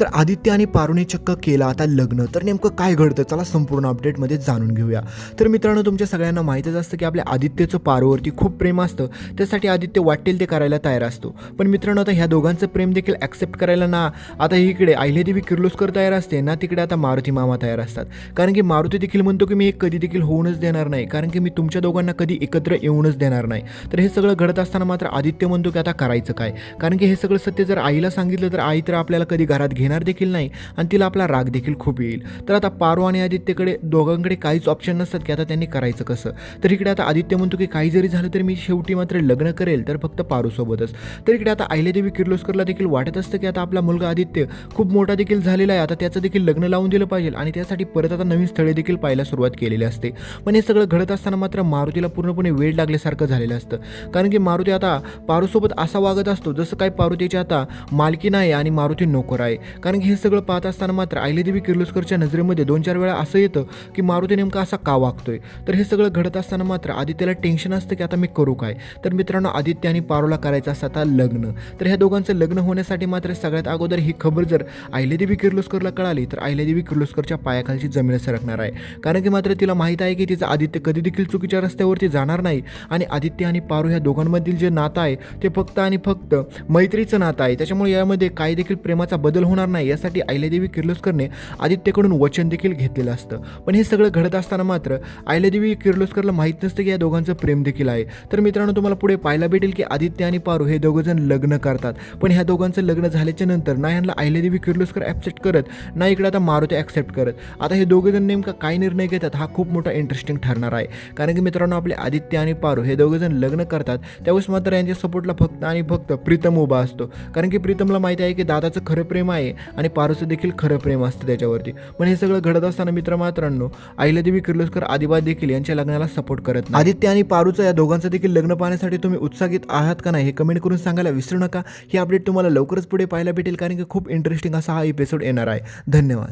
तर आदित्य आणि पारुने चक्क केला आता लग्न. तर नेमकं काय घडतं? चला संपूर्ण अपडेटमध्ये जाणून घेऊया. तर मित्रांनो तुमच्या सगळ्यांना माहीतच असतं की आपल्या आदित्यचं पारूवरती खूप प्रेम असतं. त्यासाठी आदित्य वाटेल ते करायला तयार असतो. पण मित्रांनो आता ह्या दोघांचं प्रेम देखील ॲक्सेप्ट करायला ना आता इकडे अहिल्यादेवी किर्लोस्कर तयार असते ना तिकडे आता मारुती मामा तयार असतात. कारण की मारुती देखील म्हणतो की मी हे कधी देखील होऊनच देणार नाही. कारण की मी तुमच्या दोघांना कधी एकत्र येऊनच देणार नाही. तर हे सगळं घडत असताना मात्र आदित्य म्हणतो की आता करायचं काय? कारण की हे सगळं सत्य जर आईला सांगितलं तर आई तर आपल्याला कधी घरात घेणार देखील नाही आणि तिला आपला राग देखील खूप येईल. तर आता पारो आणि आदित्यकडे दोघांकडे काहीच ऑप्शन नसतात की आता त्यांनी करायचं कसं. तर इकडे आता आदित्य म्हणतो की काही जरी झालं तर मी शेवटी मात्र लग्न करेल तर फक्त पारूसोबतच. तर इकडे आता आहिल्यादेवी किर्लोस्करला देखील वाटत असतं की आता आपला मुलगा आदित्य खूप मोठा देखील झालेला आहे. आता त्याचं देखील लग्न लावून दिलं पाहिजे आणि त्यासाठी परत आता नवीन स्थळे देखील पाहायला सुरुवात केलेली असते. पण हे सगळं घडत असताना मात्र मारुतीला पूर्णपणे वेळ लागल्यासारखं झालेलं असतं. कारण की मारुती आता पारूसोबत असा वागत असतो जसं काय पारुतीची आता मालकीन आहे आणि मारुती नोकर आहे. कारण की हे सगळं पाहत असताना मात्र अहिल्यादेवी किर्लोस्करच्या नजरेमध्ये दोन चार वेळा असं येतं की मारुती नेमका असा का वागतोय? तर हे सगळं घडत असताना मात्र आदित्यला टेन्शन असतं की आता मी करू काय? तर मित्रांनो आदित्य आणि पारोला करायचं असं आता लग्न. तर ह्या दोघांचं लग्न होण्यासाठी मात्र सगळ्यात अगोदर ही खबर जर अहिल्यादेवी किर्लोस्करला कळाली तर अहिल्यादेवी किर्लोस्करच्या पायाखालची जमीन सरकणार आहे. कारण की मात्र तिला माहीत आहे की तिचं आदित्य कधी देखील चुकीच्या रस्त्यावरती जाणार नाही आणि आदित्य आणि पारू ह्या दोघांमधील जे नातं आहे ते फक्त आणि फक्त मैत्रीचं नातं आहे. त्याच्यामुळे यामध्ये काही देखील प्रेमाचा बदल होणार नाही यासाठी आयल्यादेवी किर्लोस्करने आदित्यकडून वचन देखील घेतलेलं असतं. पण हे सगळं घडत असताना मात्र आयल्यादेवी किर्लोस्करला माहीत नसतं की या दोघांचं प्रेम देखील आहे. तर मित्रांनो तुम्हाला पुढे पाहायला भेटेल की आदित्य आणि पारू हे दोघंजण लग्न करतात. पण ह्या दोघांचं लग्न झाल्याच्यानंतर ना ह्यांना आयल्यादेवी किर्लोस्कर ॲक्सेप्ट करत ना इकडे आता मारुती ॲक्सेप्ट करत. आता हे दोघंजण नेमका काय निर्णय घेतात हा खूप मोठा इंटरेस्टिंग ठरणार आहे. कारण की मित्रांनो आपले आदित्य आणि पारू हे दोघेजण लग्न करतात. त्यावेळेस मात्र यांच्या सपोर्टला फक्त आणि फक्त प्रीतम उभा असतो. कारण की प्रीतमला माहिती आहे की दादाचं खरं प्रेम आहे. आणि पारूचं देखील खरं प्रेम असतं त्याच्यावरती. पण हे सगळं घडत असताना मित्र मात्रांनो अहिल्यादेवी किर्लोस्कर आदिबाद देखील यांच्या लग्नाला सपोर्ट करत आदित्य आणि पारूचं या दोघांचं देखील लग्न पाहण्यासाठी तुम्ही उत्साहित आहात का नाही हे कमेंट करून सांगायला विसरू नका. ही अपडेट तुम्हाला लवकरच पुढे पाहायला भेटेल कारण की खूप इंटरेस्टिंग असा हा एपिसोड येणार आहे. धन्यवाद.